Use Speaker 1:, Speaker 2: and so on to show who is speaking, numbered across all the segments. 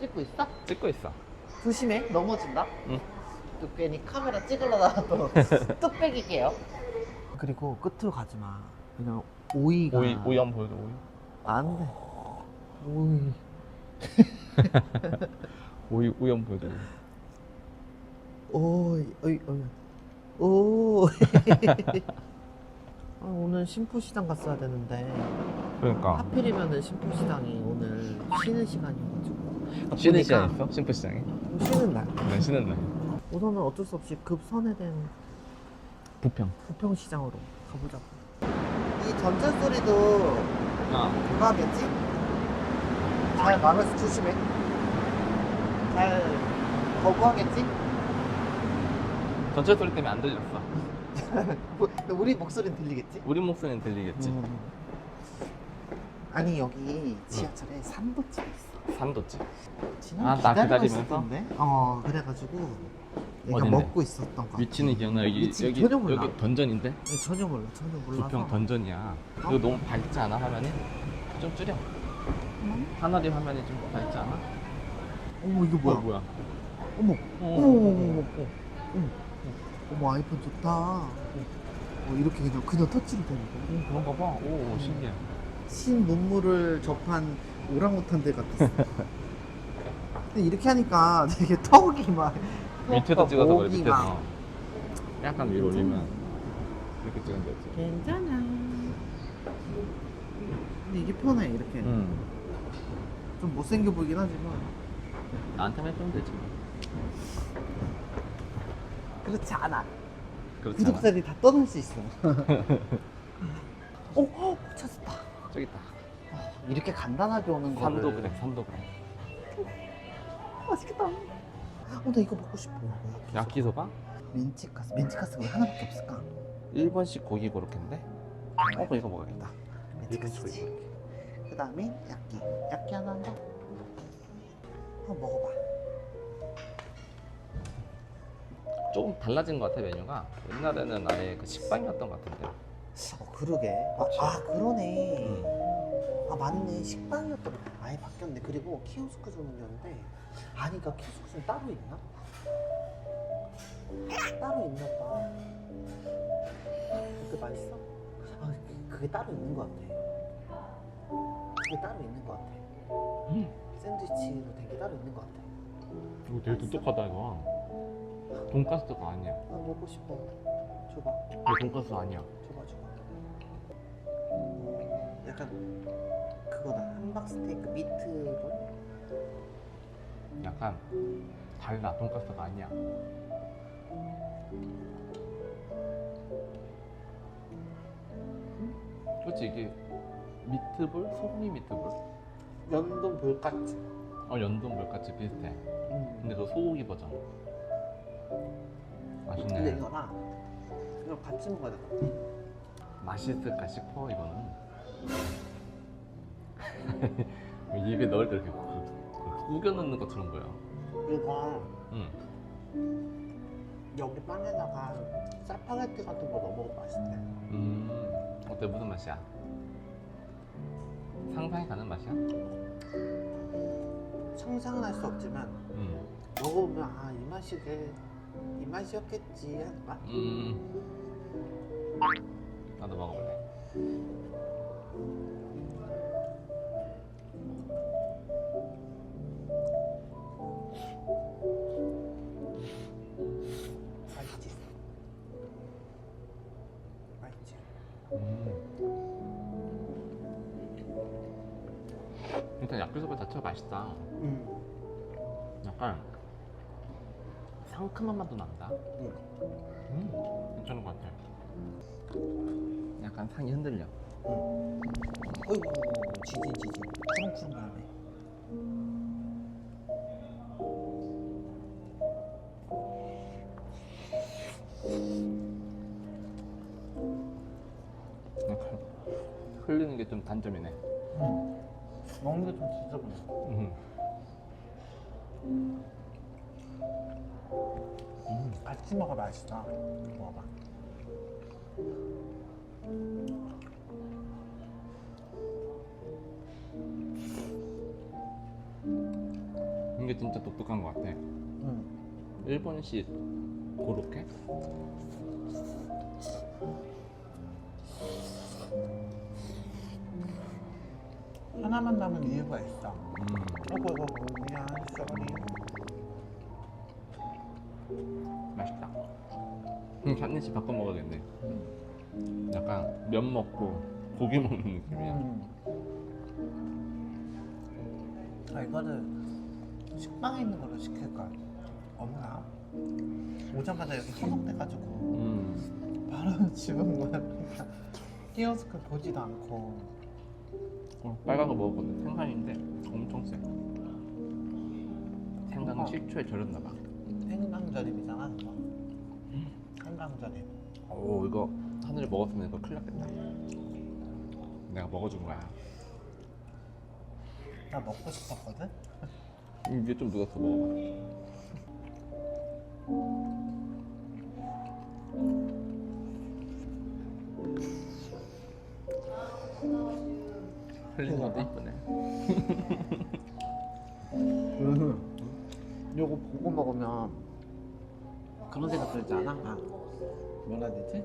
Speaker 1: 찍고 있어?
Speaker 2: 찍고 있어.
Speaker 1: 조심해. 넘어진다?
Speaker 2: 응.
Speaker 1: 또 괜히 카메라 찍으려다가 또 뚝배기게요. 그리고 끝으로 가지 마. 왜냐면 오이가
Speaker 2: 오이 오이 한번 보여줘 오이.
Speaker 1: 안돼. 오이.
Speaker 2: 오이 오이 한번 보여줘.
Speaker 1: 오이. 오이 오이 오 아, 오늘 심포시장 갔어야 되는데.
Speaker 2: 그러니까.
Speaker 1: 하필이면은 심포시장이 오늘 쉬는 시간이어가지고
Speaker 2: 쉬는
Speaker 1: 보니까
Speaker 2: 시간 있어? 심플 시장에?
Speaker 1: 쉬는 날
Speaker 2: 난 쉬는 날.
Speaker 1: 우선은 어쩔 수 없이 급선회된
Speaker 2: 부평.
Speaker 1: 부평시장으로 가보자고 이 전철 소리도
Speaker 2: 아
Speaker 1: 누가 하겠지? 잘 말해서 조심해 잘 거부하겠지?
Speaker 2: 전철 소리 때문에 안 들렸어.
Speaker 1: 뭐, 우리 목소리는 들리겠지?
Speaker 2: 우리 목소리는 들리겠지.
Speaker 1: 음. 아니 여기 지하철에 산도집이 있어
Speaker 2: 산도집.
Speaker 1: 지난
Speaker 2: 아, 나
Speaker 1: 기다리고
Speaker 2: 기다리면서?
Speaker 1: 있었던데? 어 그래가지고 얘가
Speaker 2: 어딘데?
Speaker 1: 먹고 있었던 거
Speaker 2: 위치는 기억나 여기
Speaker 1: 위치
Speaker 2: 여기
Speaker 1: 전혀 몰라.
Speaker 2: 여기 던전인데
Speaker 1: 전혀 몰라 전혀 몰라서
Speaker 2: 부평 던전이야.
Speaker 1: 어?
Speaker 2: 이거 너무 밝지 않아 화면이? 좀 줄여. 하늘이 화면이 좀 밝지 않아?
Speaker 1: 어머 이거 뭐야
Speaker 2: 어, 뭐야?
Speaker 1: 어머
Speaker 2: 어,
Speaker 1: 어머 어머 어머 어머 어머 어머 아이폰 좋다 어, 이렇게 그냥 그냥 터치로 되는 거
Speaker 2: 음, 그런가 봐. 오 신기해.
Speaker 1: 신문물을 접한 오랑우탄들 같았어 근데 이렇게 하니까 되게 턱이 막
Speaker 2: 밑에도
Speaker 1: 턱과
Speaker 2: 찍어서 그래
Speaker 1: 목이
Speaker 2: 밑에서.
Speaker 1: 막
Speaker 2: 약간 위로 올리면 이렇게 찍으면 되지.
Speaker 1: 괜찮아 근데 이게 편해 이렇게
Speaker 2: 음.
Speaker 1: 좀 못생겨 보이긴 하지만
Speaker 2: 나한테만 해주면 되지.
Speaker 1: 그렇지 않아
Speaker 2: 그렇지 않아.
Speaker 1: 구독자들이 다 떠날 수 있어 오, 오 찾았다
Speaker 2: 저기 있다.
Speaker 1: 아, 이렇게 간단하게 오는 거를
Speaker 2: 산도 그래 산도 그래.
Speaker 1: 맛있겠다 어, 나 이거 먹고 싶어
Speaker 2: 야끼소바?
Speaker 1: 멘치카스 멘치카스가 왜 하나밖에 없을까?
Speaker 2: 일본식 고기 고로케인데? 어, 이거 먹어야겠다.
Speaker 1: 멘치카스지 그 다음에 야끼 야끼 하나 한다 한번 먹어봐
Speaker 2: 조금 달라진 것 같아 메뉴가. 옛날에는 아예 그 식빵이었던 것 같은데.
Speaker 1: 어 그러게 아. 아 그러네
Speaker 2: 음.
Speaker 1: 아 맞네 식빵이었던 아예 바뀌었네 그리고 키오스크 주문이었는데 아니 그니까 키오스크 좀 따로 있나? 따로 있나 봐 그게 맛있어? 아 그게 따로 있는 것 같아 그게 따로 있는 것 같아
Speaker 2: 음.
Speaker 1: 샌드위치로 된 게 따로 있는 것 같아
Speaker 2: 이거 되게 똑똑하다 이거. 돈가스가 아니야.
Speaker 1: 아 먹고 싶어 줘봐
Speaker 2: 이거 돈가스 아니야.
Speaker 1: 줘봐 줘봐 약간 그거다 함박스테이크 미트볼
Speaker 2: 약간 달라. 돈가스가 아니야. 그렇지 이게 미트볼? 소고기 미트볼?
Speaker 1: 연동 볼같이
Speaker 2: 어 연동 물같이 비슷해.
Speaker 1: 음.
Speaker 2: 근데 그 소고기 버전.
Speaker 1: 근데
Speaker 2: 맛있네.
Speaker 1: 이거랑 이거 같이 먹어야 될것 같아
Speaker 2: 맛있을까 싶어 이거는. 입에 넣을 때 이렇게 우겨 넣는 것처럼 보여.
Speaker 1: 이거
Speaker 2: 응.
Speaker 1: 여기 빵에다가 짜파게티 같은 거 넣어 먹으면 맛있대
Speaker 2: 음. 어때 무슨 맛이야? 상상이 가는 맛이야?
Speaker 1: 상상은 할 수 없지만
Speaker 2: 음.
Speaker 1: 먹어보면 아 이 맛이게 이 맛이었겠지 하는 맛?
Speaker 2: 음. 나도 먹어볼래.
Speaker 1: 맛있지? 맛있지?
Speaker 2: 음. 일단 야끼소바 자체가 맛있다.
Speaker 1: 응
Speaker 2: 약간 상큼한 맛도 난다.
Speaker 1: 응.
Speaker 2: 음, 괜찮은 것 같아. 약간 상이 흔들려.
Speaker 1: 응. 어이구 지진 지진 푸릉푸릉 바람에
Speaker 2: 약간 흘리는 게 좀 단점이네.
Speaker 1: 먹는 게 좀 지저분해
Speaker 2: 음. 음.
Speaker 1: 같이 먹어 맛있어 먹어봐
Speaker 2: 진짜 독특한 것 같아.
Speaker 1: 응.
Speaker 2: 일본식 고로케?
Speaker 1: 하나만 남은 이유가 있어.
Speaker 2: 음.
Speaker 1: 어구 어구 미안 쏘리.
Speaker 2: 맛있다. 음, 갓니시 바꿔 먹어야겠네. 약간 면 먹고 고기 먹는 느낌이야.
Speaker 1: 음. 아 이거를 식빵에 있는 걸로 시킬 걸. 없나? 오자마자 여기 해먹돼가지고
Speaker 2: 음.
Speaker 1: 바로 집은 거야. 키오스크 보지도 않고.
Speaker 2: 어, 빨간 거 먹었거든. 생강인데 엄청 세. 생강
Speaker 1: 어.
Speaker 2: 식초에 절였나 봐.
Speaker 1: 생강절임이잖아 이거. 생강절임.
Speaker 2: 오 이거 하늘이 먹었으면 이거 큰일 났겠다. 내가 먹어준 거야.
Speaker 1: 나 먹고 싶었거든.
Speaker 2: 이게 좀 묻었어 먹어봐. 흘리는 것도 이쁘네.
Speaker 1: 요거 보고 먹으면 그런 생각 들지 않아? 아, 뭐라 해야 되지?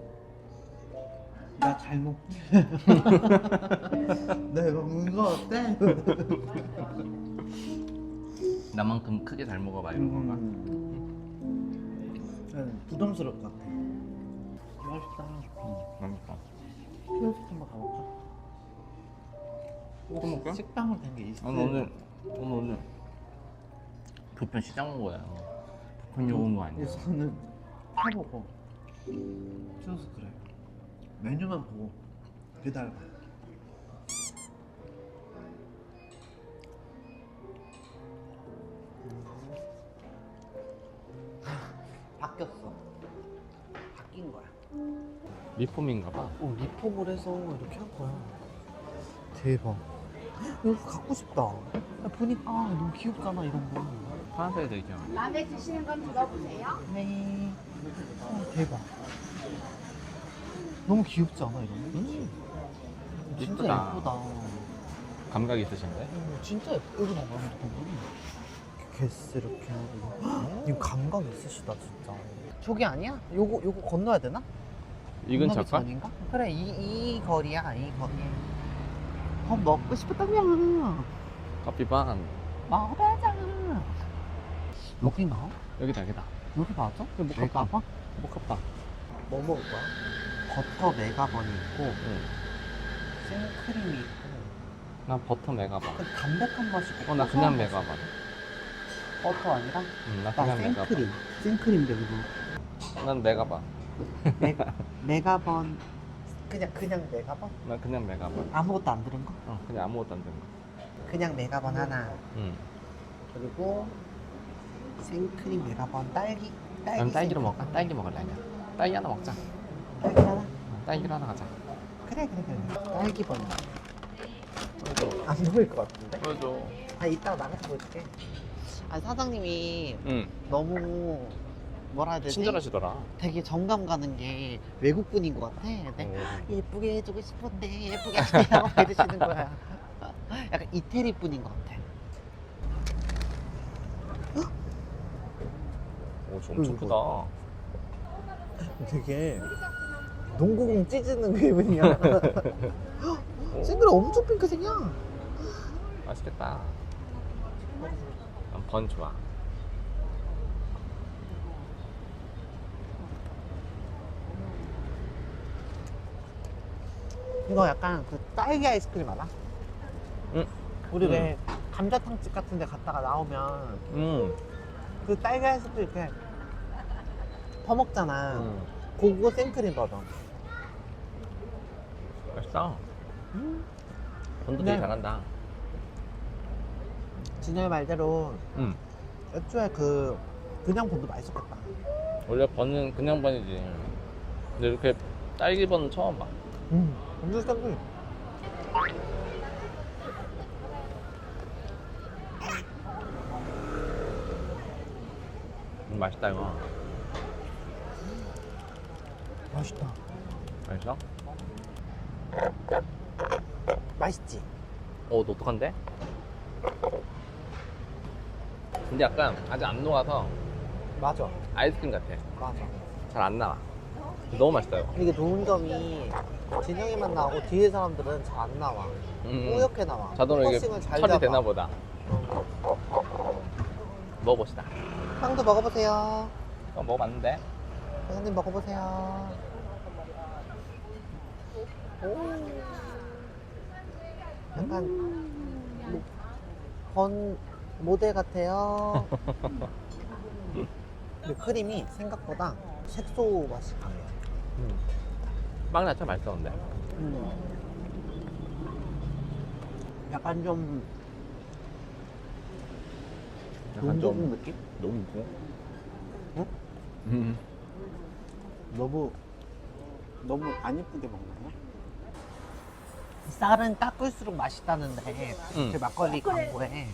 Speaker 1: 나 잘 먹지? 내가 먹는 거 어때?
Speaker 2: 나만큼 크게 잘 먹어봐 이런 건가?
Speaker 1: 음. 부담스러울 것 같아. 맛있다.
Speaker 2: 맛있다.
Speaker 1: 키오스크 한번 가볼까?
Speaker 2: 또 먹게?
Speaker 1: 식당을 된게 있어.
Speaker 2: 아니 오늘 오늘 오늘 부편 시장 온 거야. 부편이 온거 아니야?
Speaker 1: 우선은 해보고 키오스크래. 메뉴만 보고 배달. 바
Speaker 2: 리폼인가 봐.
Speaker 1: 어, 리폼을 해서 이렇게 한 거야. 대박. 이거 갖고 싶다. 야, 보니까 너무 귀엽잖아 이런 거.
Speaker 2: 파란색이 되죠.
Speaker 3: 마음에 드시는 건 들어보세요.
Speaker 1: 네. 어, 대박. 너무 귀엽지 않아 이런 거? 진짜
Speaker 2: 이쁘다.
Speaker 1: 예쁘다.
Speaker 2: 감각 있으신데?
Speaker 1: 어, 진짜 예쁘게 나가는 개스 이렇게 하고. 이거 감각 있으시다 진짜. 저기 아니야? 요거 요거 건너야 되나?
Speaker 2: 이 근처
Speaker 1: 건너기
Speaker 2: 가?
Speaker 1: 전인가? 그래 이, 이 거리야 이 거리. 어 먹고 싶었다며.
Speaker 2: 커피 반.
Speaker 1: 먹어보자. 여기나?
Speaker 2: 여기다 여기다.
Speaker 1: 여기 맞아?
Speaker 2: 못
Speaker 1: 메가번?
Speaker 2: 갔다. 못 갔다.
Speaker 1: 뭐 먹을 거야? 버터 메가번이 있고
Speaker 2: 응.
Speaker 1: 생크림이 있고
Speaker 2: 난 버터 메가반.
Speaker 1: 그 담백한 맛이 있고
Speaker 2: 어나 그냥 메가반.
Speaker 1: 버터 아니라?
Speaker 2: 응, 나
Speaker 1: 나
Speaker 2: 그냥 메가반.
Speaker 1: 생크림 생크림 되고
Speaker 2: 난 메가반.
Speaker 1: 메, 메가번 그냥 그냥 메가번?
Speaker 2: 난 그냥 메가반.
Speaker 1: 아무것도 안 들은 거?
Speaker 2: 어 그냥 아무것도 안 되는 거.
Speaker 1: 그냥 메가번 하나
Speaker 2: 응.
Speaker 1: 그리고 생크림 메가번 딸기 딸기
Speaker 2: 난 딸기로
Speaker 1: 생크림.
Speaker 2: 먹을까? 딸기 먹을래 아니야. 딸기 하나 먹자.
Speaker 1: 딸기 하나?
Speaker 2: 어, 딸기로 하나 가자.
Speaker 1: 그래 그래 그래 딸기 번. 안 보일 것 같은데?
Speaker 2: 보여줘.
Speaker 1: 아 이따가 나가서 보여줄게 아 사장님이
Speaker 2: 응.
Speaker 1: 너무 뭐라 해야 되지?
Speaker 2: 친절하시더라.
Speaker 1: 되게 정감 가는 게 외국분인 것 같아. 근데
Speaker 2: 어.
Speaker 1: 예쁘게 해주고 싶은데 예쁘게 하세요 이러시는 거야. 약간 이태리 분인 것 같아.
Speaker 2: 오, 저 엄청
Speaker 1: 이거.
Speaker 2: 크다.
Speaker 1: 되게 농구공 찢는 기분이야. 싱글 엄청 핑크색이야.
Speaker 2: 맛있겠다. 난 번 좋아.
Speaker 1: 이거 약간 그 딸기 아이스크림 알아?
Speaker 2: 응.
Speaker 1: 우리
Speaker 2: 응.
Speaker 1: 왜 감자탕집 같은 데 갔다가 나오면
Speaker 2: 응.
Speaker 1: 그 딸기 아이스크림 이렇게 퍼먹잖아.
Speaker 2: 응.
Speaker 1: 그거 생크림 버전.
Speaker 2: 맛있다.
Speaker 1: 음.
Speaker 2: 번도
Speaker 1: 네.
Speaker 2: 되게 잘한다.
Speaker 1: 진영의 말대로
Speaker 2: 응.
Speaker 1: 애초에 그 그냥 본도 맛있었겠다.
Speaker 2: 원래 번은 그냥 번이지. 근데 이렇게 딸기 번은 처음 봐.
Speaker 1: 음, 완전 쌍둥이.
Speaker 2: 음, 맛있다 이거.
Speaker 1: 맛있다.
Speaker 2: 맛있어?
Speaker 1: 맛있지?
Speaker 2: 오, 독특한데? 근데 약간 아직 안 녹아서
Speaker 1: 맞아.
Speaker 2: 아이스크림 같아.
Speaker 1: 맞아.
Speaker 2: 잘 안 나와. 너무 이거.
Speaker 1: 이게 좋은 점이 진영이만 나오고 뒤에 사람들은 잘 안 나와.
Speaker 2: 음.
Speaker 1: 뿌옇게 나와.
Speaker 2: 자동으로 이게
Speaker 1: 포커싱을 잘
Speaker 2: 처리
Speaker 1: 잡아.
Speaker 2: 되나 보다. 먹어봅시다.
Speaker 1: 빵도 먹어보세요.
Speaker 2: 이거 먹어봤는데
Speaker 1: 선생님 먹어보세요. 오. 약간 뭐, 건 모델 같아요. 근데 크림이 생각보다 색소 맛이 강해요.
Speaker 2: 빵 자체 맛있었는데.
Speaker 1: 음. 약간 좀
Speaker 2: 약간 좀
Speaker 1: 느낌?
Speaker 2: 너무 무거워.
Speaker 1: 응?
Speaker 2: 음.
Speaker 1: 너무 너무 안 이쁘게 먹나요? 쌀은 깎을수록 맛있다는데
Speaker 2: 응.
Speaker 1: 그 막걸리 광고에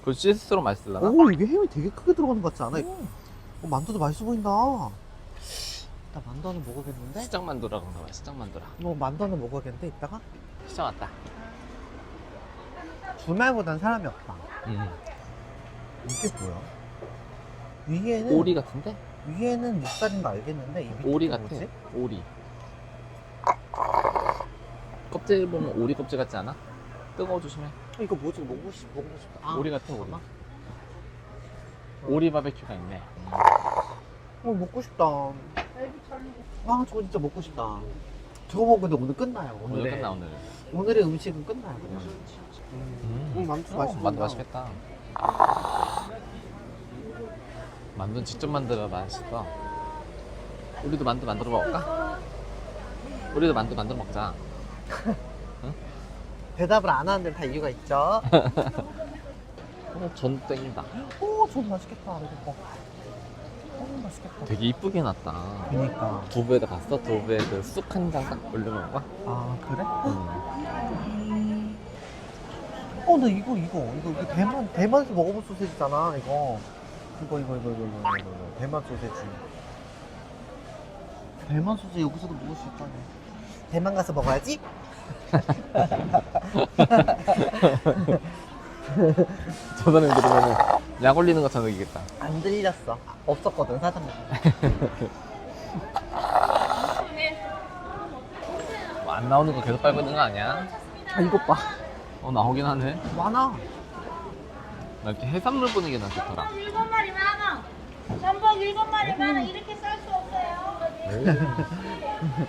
Speaker 2: 그거 씻을수록 맛있을라나?
Speaker 1: 오 이게 햄이 되게 크게 들어가는 것 같지 않아? 어, 만두도 맛있어 보인다 나 만두 하나 먹어야겠는데?
Speaker 2: 시장 만두라 그런가 봐. 시장 만두라.
Speaker 1: 어, 만두 하나 먹어야겠는데 이따가?
Speaker 2: 시장 왔다.
Speaker 1: 주말보단 사람이 없다
Speaker 2: 음.
Speaker 1: 이게 뭐야? 위에는
Speaker 2: 오리 같은데?
Speaker 1: 위에는 목살인 거 알겠는데 이 밑에
Speaker 2: 오리 같아.
Speaker 1: 뭐지?
Speaker 2: 오리. 껍질 보면 오리 껍질 같지 않아? 뜨거워 조심해.
Speaker 1: 어, 이거 뭐지? 먹고 싶 먹고 싶다 아,
Speaker 2: 오리 같아 오리.
Speaker 1: 잠깐만.
Speaker 2: 오리 바베큐가 있네.
Speaker 1: 어 먹고 싶다. 아 저거 진짜 먹고 싶다. 저거 먹는데 오늘 끝나요.
Speaker 2: 오늘
Speaker 1: 오늘의
Speaker 2: 끝나 오늘.
Speaker 1: 오늘의 음식은 끝나요. 그냥.
Speaker 2: 음.
Speaker 1: 음, 만두
Speaker 2: 어,
Speaker 1: 맛있다.
Speaker 2: 만두 맛있겠다. 만두는 직접 만들어 맛있어. 우리도 만두 만들어 먹을까? 우리도 만두 만들어 먹자.
Speaker 1: 대답을 안 하는 데는 다 이유가 있죠.
Speaker 2: 어, 전 땡긴다.
Speaker 1: 오, 저도 맛있겠다. 이거 봐. 맛있겠다.
Speaker 2: 되게 이쁘게 해놨다.
Speaker 1: 그니까.
Speaker 2: 두부에다 봤어? 두부에 그 쑥 한 장 딱 올려놓은 거?
Speaker 1: 아 그래?
Speaker 2: 음.
Speaker 1: 어, 나 이거 이거 이거 이거 대만 대만에서 먹어본 소세지잖아. 이거 이거 이거 이거 이거 이거, 이거, 이거. 대만 소세지. 대만 소세지 여기서도 먹을 수 있다네. 대만 가서 먹어야지.
Speaker 2: 저 사람이 들으면 약 올리는 것처럼 느끼겠다.
Speaker 1: 안 들렸어. 없었거든 사장님.
Speaker 2: 뭐안 나오는 거 계속 빨고 있는 거 아니야?
Speaker 1: 아 이것 봐.
Speaker 2: 어, 나오긴 하네.
Speaker 1: 많아.
Speaker 2: 나 이렇게 해산물 보는 게난 좋더라.
Speaker 3: 일곱 마리 만 원. 전복 일곱 마리 만 원. 이렇게 쌀 수 없어요.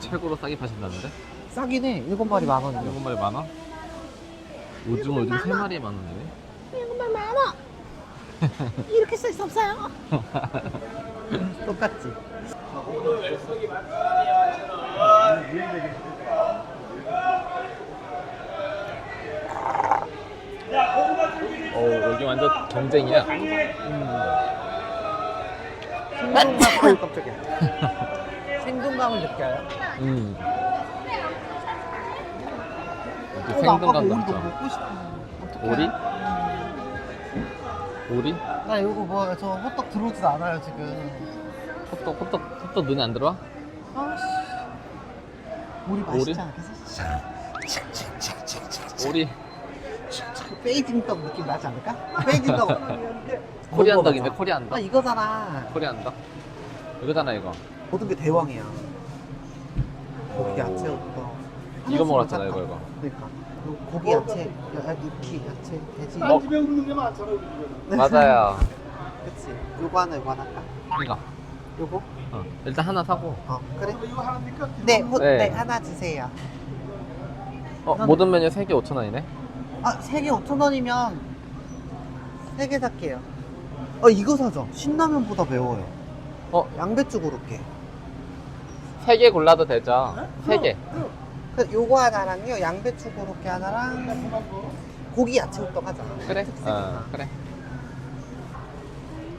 Speaker 2: 최고로 싸게 파신다는데?
Speaker 1: 싸긴 해. 일곱 마리 만 원이요.
Speaker 2: 일곱 마리 만 원? 오징어 요즘 세 마리 만 원.
Speaker 3: 이렇게 쌀수 없어요.
Speaker 1: 똑같지.
Speaker 2: 어 여기 완전 경쟁이야.
Speaker 1: 생동감. 깜짝이야. 생동감을 느껴요.
Speaker 2: 음.
Speaker 1: 어, 나 아까
Speaker 2: 생동감도
Speaker 1: 오리도
Speaker 2: 없죠.
Speaker 1: 먹고 싶어.
Speaker 2: 오리? 오리?
Speaker 1: 나 이거 뭐저 호떡 들어오지도 않아요 지금.
Speaker 2: 호떡 호떡 호떡 눈에 안 들어와?
Speaker 1: 아씨. 오리 맛있지
Speaker 2: 오리?
Speaker 1: 않겠어?
Speaker 2: 오리
Speaker 1: 베이징 떡 느낌 나지 않을까? 베이징 떡.
Speaker 2: 코리안. 덕인데 코리안
Speaker 1: 아
Speaker 2: 덕.
Speaker 1: 이거잖아.
Speaker 2: 코리안 덕. 이거잖아 이거.
Speaker 1: 모든 게 대왕이야. 고기 야채 호떡.
Speaker 2: 이거 먹었잖아 이거 이거.
Speaker 1: 그러니까 요 고기 야채, 야, 육기 야채, 돼지.
Speaker 2: 어.
Speaker 4: 집에 없는 게 많잖아 우리 집에는.
Speaker 2: 맞아요.
Speaker 1: 그치. 요거 하나, 요거 하나 할까?
Speaker 2: 이거.
Speaker 1: 요거?
Speaker 2: 어. 일단 하나 사고.
Speaker 1: 어, 그래.
Speaker 4: 이거 하나니까
Speaker 1: 네, 호,
Speaker 2: 네.
Speaker 1: 네. 하나 주세요.
Speaker 2: 어
Speaker 1: 난-
Speaker 2: 모든 메뉴 3개 5천 원이네.
Speaker 1: 아, 세 개 5천 원이면 세 개 살게요. 어, 이거 사죠. 신라면보다 매워요.
Speaker 2: 어?
Speaker 1: 양배추 고로케.
Speaker 2: 3개 골라도 되죠?
Speaker 1: 네?
Speaker 2: 3개.
Speaker 1: 그 요거 하나랑요, 양배추 고로케 하나랑 고기 야채 호떡 하자.
Speaker 2: 그래. 어 그래.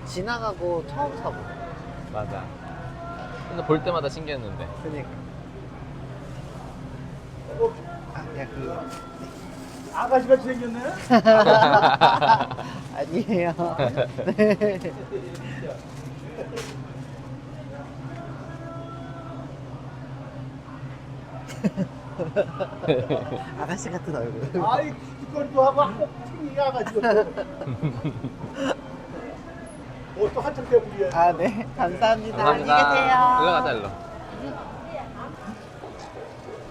Speaker 1: 지나가고 처음 사보.
Speaker 2: 맞아. 근데 볼 때마다 신기했는데.
Speaker 1: 그니까. 아, 야, 그.
Speaker 4: 아가씨 같이 생겼네.
Speaker 1: 아니에요. 네. 아가씨 같은 얼굴.
Speaker 4: 아이 기특거리도 하고 한국 팅이 가가지고. 어또 한참 때문이야.
Speaker 1: 아, 네. 감사합니다.
Speaker 2: 감사합니다.
Speaker 1: 안녕히 계세요.
Speaker 2: 일로 가자 일로.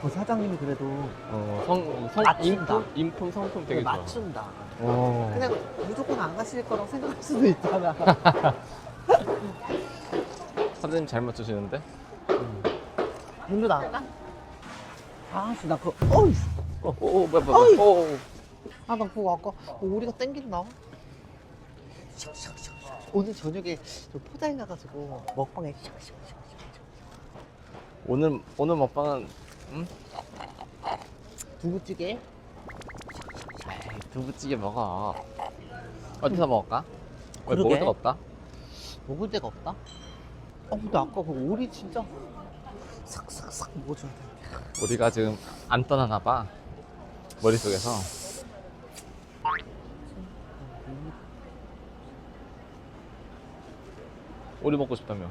Speaker 1: 어, 사장님이 그래도
Speaker 2: 어, 성, 성
Speaker 1: 맞춘다.
Speaker 2: 인품, 인품 성품 되게 좋아.
Speaker 1: 맞춘다.
Speaker 2: 어.
Speaker 1: 그냥 무조건 안 가실 거라고 생각할 수도 있잖아.
Speaker 2: 사장님 잘 맞추시는데?
Speaker 1: 문도 나갈까? 아, 씨, 나 그거, 어이!
Speaker 2: 어, 오, 오, 뭐야, 뭐야,
Speaker 1: 어이.
Speaker 2: 뭐야. 오, 오.
Speaker 1: 아, 나 그거 아까 오리가 땡긴다. 샥샥샥. 오늘 저녁에 저 포장해 가가지고 먹방에 샥샥샥.
Speaker 2: 오늘 오늘 먹방은 음?
Speaker 1: 두부찌개?
Speaker 2: 에이, 두부찌개 먹어. 어디서 먹을까? 왜
Speaker 1: 그러게.
Speaker 2: 먹을 데가 없다?
Speaker 1: 먹을 데가 없다? 어, 근데 아까 그 오리 진짜 싹싹싹 먹어줘야 돼.
Speaker 2: 우리가 지금 안 떠나나 봐. 머릿속에서. 오리 먹고 싶다며.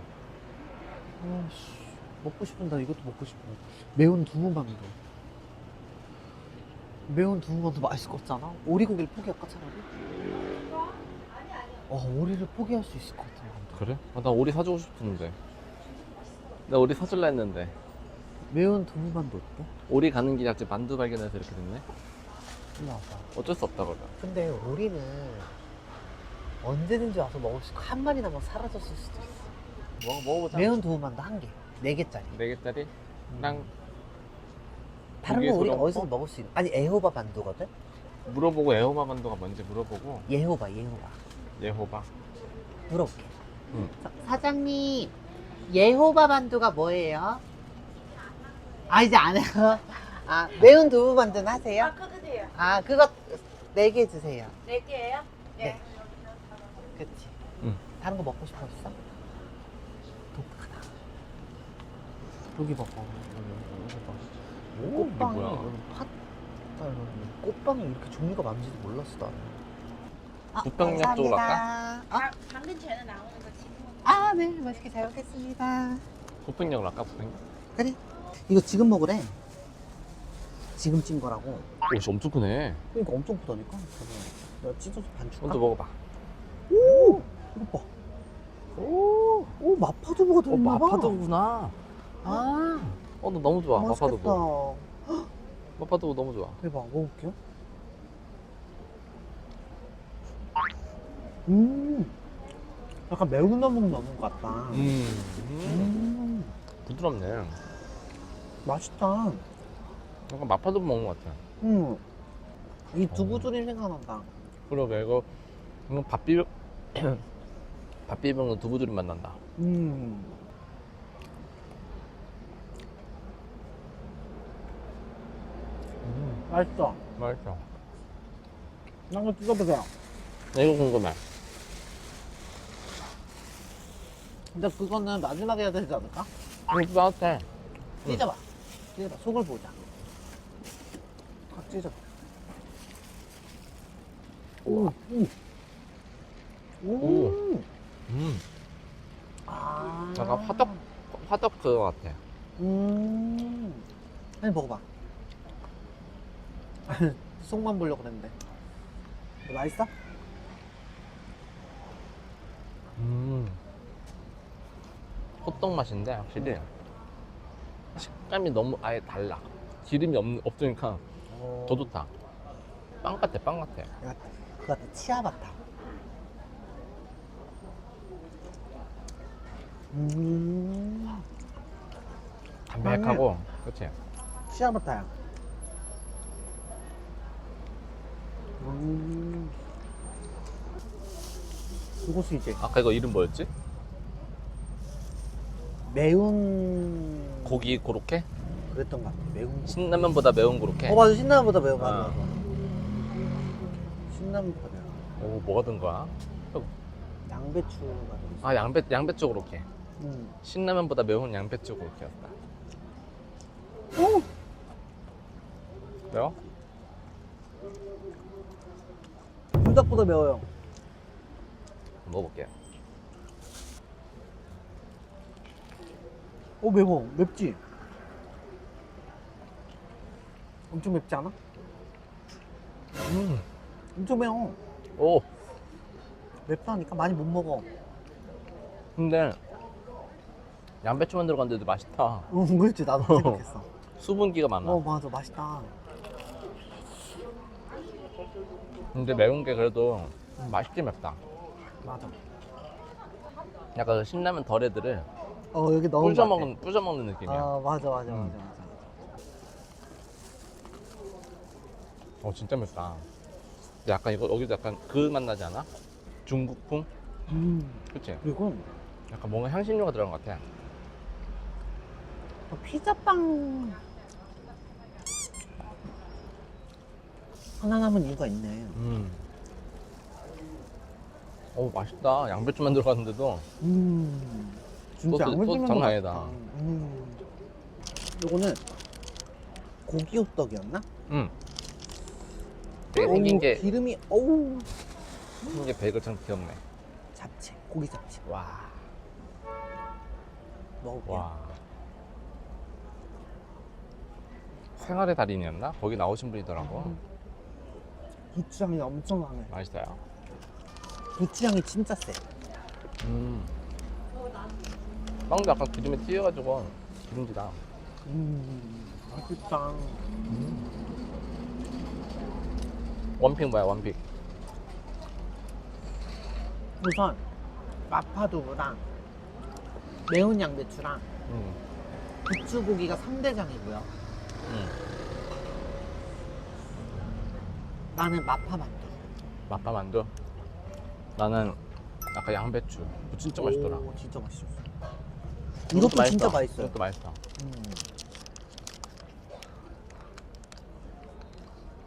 Speaker 1: 아씨, 먹고 싶은다. 이것도 먹고 싶어. 매운 두부만두. 매운 두부만두 맛있을 것 같잖아. 오리고기를 포기할까 차라리? 어, 오리를 포기할 수 있을 것 같아.
Speaker 2: 그래? 아, 나 오리 사주고 싶었는데. 나 오리 사줄라 했는데.
Speaker 1: 매운 두부만두 어때?
Speaker 2: 오리 가는 길에 갑자기 만두 발견해서 이렇게 됐네.
Speaker 1: 일로 와봐.
Speaker 2: 어쩔 수 없다, 그러면.
Speaker 1: 근데 오리는 언제든지 와서 먹을 수 있고 한 마리나만 사라졌을 수도 있어.
Speaker 2: 먹어, 먹어보자.
Speaker 1: 매운 두부만두 한 개. 네 개짜리.
Speaker 2: 네 개짜리? 랑
Speaker 1: 다른 거 우리가
Speaker 2: 넣고?
Speaker 1: 어디서 먹을 수 있는? 아니 에호바 만두거든.
Speaker 2: 물어보고 에호바 만두가 뭔지 물어보고
Speaker 1: 예호바 예호바.
Speaker 2: 예호바.
Speaker 1: 물어볼게.
Speaker 2: 응.
Speaker 1: 사, 장님 예호바 만두가 뭐예요? 아 이제 안 해요. 아 매운 두부 만두는 하세요?
Speaker 3: 아, 그거 돼요.
Speaker 1: 아 그거 네 개 주세요.
Speaker 3: 네 개예요?
Speaker 1: 네. 그렇지.
Speaker 2: 응.
Speaker 1: 다른 거 먹고 싶어 있어? 독하다. 여기 봐봐.
Speaker 2: 오, 이게
Speaker 1: 꽃빵이
Speaker 2: 뭐야?
Speaker 1: 이런 팥 이런 꽃빵이 이렇게 종류가 많은지도 몰랐어 나는. 아,
Speaker 2: 국병약 쪽으로
Speaker 1: 감사합니다. 아,
Speaker 3: 아, 방금 전에 나오는 거 지금 먹
Speaker 1: 아, 네, 맛있게 잘 먹겠습니다.
Speaker 2: 부평역으로 부평역?
Speaker 1: 그래. 이거 지금 먹으래. 지금 찐 거라고.
Speaker 2: 오, 씨, 엄청 크네.
Speaker 1: 그러니까 엄청 크다니까. 내가 찢어서 반 줄까?
Speaker 2: 먼저 먹어봐.
Speaker 1: 오, 이거 봐. 오, 오 마파두부가
Speaker 2: 어,
Speaker 1: 들어있나 봐.
Speaker 2: 마파두부구나. 아. 어, 나 너무 좋아,
Speaker 1: 맛있겠다.
Speaker 2: 마파두부. 마파두부 너무 좋아.
Speaker 1: 대박, 먹어볼게요. 음, 약간 매운 넣는 것 같다.
Speaker 2: 음.
Speaker 1: 음,
Speaker 2: 부드럽네.
Speaker 1: 맛있다.
Speaker 2: 약간 마파두부 먹는 것 같아.
Speaker 1: 음, 이 두부조림 생각난다.
Speaker 2: 그러게, 이거, 이거 밥 비벼, 밥 비벼는 두부조림 맛 난다.
Speaker 1: 음. 음, 맛있어.
Speaker 2: 맛있어.
Speaker 1: 한번 뜯어보세요.
Speaker 2: 이거 궁금해.
Speaker 1: 근데 그거는 마지막에 해야 되지 않을까?
Speaker 2: 이거. 응.
Speaker 1: 찢어봐. 찢어봐. 속을 보자. 확 찢어봐. 오, 오. 오.
Speaker 2: 음.
Speaker 1: 아.
Speaker 2: 약간 화덕, 화덕 그거 같아.
Speaker 1: 음. 아니, 먹어봐. 속만 보려고 그랬는데. 맛있어?
Speaker 2: 음. 호떡 맛인데 확실히 식감이 너무 아예 달라. 기름이 없, 없으니까 더 좋다. 빵 같아, 빵 같아.
Speaker 1: 야, 그거 같아. 치아바타. 음.
Speaker 2: 담백하고, 그렇지.
Speaker 1: 치아바타야. 음. 이것이 이제
Speaker 2: 아까 이거 이름 뭐였지?
Speaker 1: 매운
Speaker 2: 고기 고로케?
Speaker 1: 그랬던 것 같아. 매운 거.
Speaker 2: 신라면보다 매운 고로케?
Speaker 1: 어 맞아 신라면보다 매운 거
Speaker 2: 아.
Speaker 1: 맞아. 신라면보다 매운
Speaker 2: 오, 뭐가 든 거야?
Speaker 1: 거. 양배추가 들어있어.
Speaker 2: 아, 양배, 양배추 고로케.
Speaker 1: 음.
Speaker 2: 신라면보다 매운 양배추 고로케였다.
Speaker 1: 오!
Speaker 2: 매워?
Speaker 1: 불닭보다 매워요.
Speaker 2: 먹어볼게요.
Speaker 1: 오 매워. 맵지? 엄청 맵지 않아?
Speaker 2: 음.
Speaker 1: 엄청 매워.
Speaker 2: 오.
Speaker 1: 맵다니까 많이 못 먹어.
Speaker 2: 근데 양배추만 들어갔는데도 맛있다.
Speaker 1: 응, 그렇지 나도 그 생각했어.
Speaker 2: 수분기가 많아.
Speaker 1: 어 맞아 맛있다.
Speaker 2: 근데 매운 게 그래도 맛있게 맵다.
Speaker 1: 맞아.
Speaker 2: 약간 그 신라면 덜 애들을
Speaker 1: 어 여기 너무
Speaker 2: 뿌려 먹는 뿌려 먹는 느낌이야.
Speaker 1: 아 맞아 맞아
Speaker 2: 음.
Speaker 1: 맞아 맞아.
Speaker 2: 어 진짜 맵다. 근데 약간 이거 여기도 약간 그 맛 나지 않아? 중국풍?
Speaker 1: 음
Speaker 2: 그치?
Speaker 1: 그리고
Speaker 2: 약간 뭔가 향신료가 들어간 것 같아.
Speaker 1: 어, 피자빵 하나 남은 이유가 있네.
Speaker 2: 음. 오 맛있다. 양배추만 들어갔는데도
Speaker 1: 음 진짜
Speaker 2: 소스- 소스
Speaker 1: 면
Speaker 2: 장난 아니다.
Speaker 1: 음 요거는 고기 호떡이었나?
Speaker 2: 음. 되게 생긴
Speaker 1: 어우,
Speaker 2: 게
Speaker 1: 기름이 어우
Speaker 2: 생긴 게 베이글처럼 귀엽네.
Speaker 1: 잡채 고기 잡채
Speaker 2: 와.
Speaker 1: 먹을게요.
Speaker 2: 와. 생활의 달인이었나? 거기 나오신 분이더라고.
Speaker 1: 고추장이 엄청 강해.
Speaker 2: 맛있어요.
Speaker 1: 고추장이 진짜 세.
Speaker 2: 음. 빵도 약간 기름에 튀어가지고 기름지다.
Speaker 1: 음 맛있다.
Speaker 2: 원픽 뭐야 원픽?
Speaker 1: 우선 마파두부랑 매운 양배추랑
Speaker 2: 음.
Speaker 1: 부추고기가 3대장이고요.
Speaker 2: 음.
Speaker 1: 나는 마파만두.
Speaker 2: 맛파만두. 나는 약간 양배추. 진짜 맛있더라.
Speaker 1: 오, 진짜 맛있었어.
Speaker 2: 이것도
Speaker 1: 진짜 맛있어요.
Speaker 2: 이것도 맛있어.
Speaker 1: 음.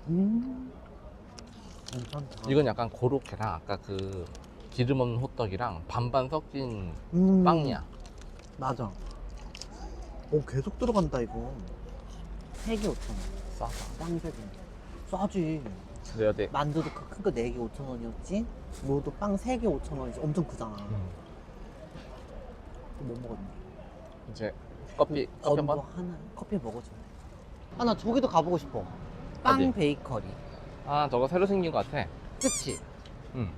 Speaker 1: 음. 괜찮다.
Speaker 2: 이건 약간 고로케랑 아까 그 기름 없는 호떡이랑 반반 섞인
Speaker 1: 음.
Speaker 2: 빵이야.
Speaker 1: 맞아. 오 계속 들어간다 이거. 3개 5천 원.
Speaker 2: 싸다.
Speaker 1: 빵 3개. 싸지.
Speaker 2: 근데 어디
Speaker 1: 만두도 그큰거 4개 5천 원이었지? 뭐도 빵 3개 5천 원이지. 엄청 크잖아.
Speaker 2: 음.
Speaker 1: 못 먹었네.
Speaker 2: 이제 커피 커피
Speaker 1: 건도
Speaker 2: 한번.
Speaker 1: 하나 커피 먹어줘. 아나 저기도 가보고 싶어. 빵
Speaker 2: 어디?
Speaker 1: 베이커리.
Speaker 2: 아 저거 새로 생긴 것 같아.
Speaker 1: 그치?
Speaker 2: 응.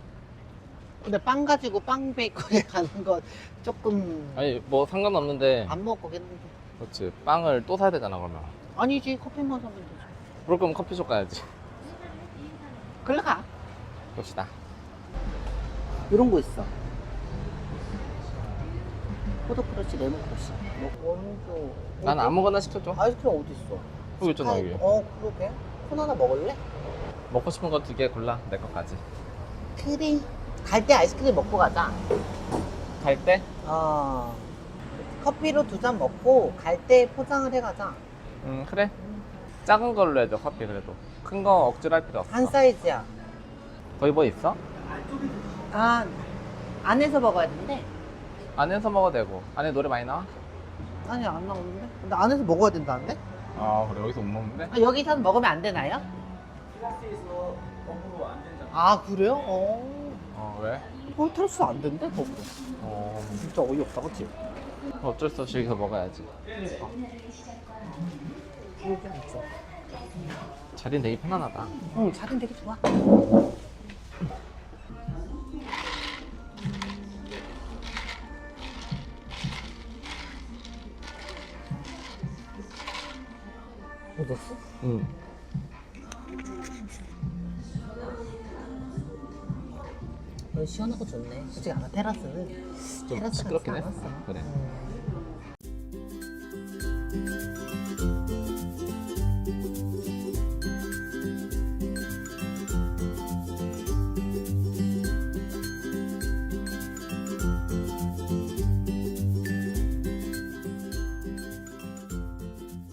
Speaker 1: 근데 빵 가지고 빵 베이커리 가는 건 조금
Speaker 2: 아니 뭐 상관없는데.
Speaker 1: 안 먹을 거겠는데.
Speaker 2: 그렇지. 빵을 또 사야 되잖아 그러면.
Speaker 1: 아니지 커피만 사면 되지.
Speaker 2: 그럴 거면 커피숍 가야지.
Speaker 1: 글로 가.
Speaker 2: 봅시다.
Speaker 1: 이런 거 있어. 포도 크러쉬, 레몬 크러쉬. 뭐 원조.
Speaker 2: 난 아무거나 시켜줘.
Speaker 1: 아이스크림 어디 있어?
Speaker 2: 여기 있잖아 여기.
Speaker 1: 어 그러게. 콘 하나 먹을래?
Speaker 2: 먹고 싶은 거 두 개 골라 내 것까지.
Speaker 1: 그래. 갈 때 아이스크림 먹고 가자.
Speaker 2: 갈 때?
Speaker 1: 어. 커피로 두 잔 먹고 갈 때 포장을 해 가자.
Speaker 2: 응 그래. 작은 걸로 해줘 커피 그래도. 큰 거 억지로 할 필요 없어.
Speaker 1: 한 사이즈야.
Speaker 2: 거기 뭐 있어?
Speaker 1: 아 안에서 먹어야 된대.
Speaker 2: 안에서 먹어도 되고. 안에 노래 많이 나와?
Speaker 1: 아니 안 나오는데? 근데 안에서 먹어야 된다는데?
Speaker 2: 아 그래 여기서 못 먹는데?
Speaker 1: 아, 여기서 먹으면 안 되나요? 아 그래요? 어.
Speaker 2: 어 왜?
Speaker 1: 어 테라스 안 된대 거기.
Speaker 2: 어
Speaker 1: 진짜 어이없다 그치?
Speaker 2: 어쩔 수 없이 여기서 먹어야지.
Speaker 1: 여기 앉아.
Speaker 2: 자리는 되게 편안하다.
Speaker 1: 응 자리는 되게 좋아.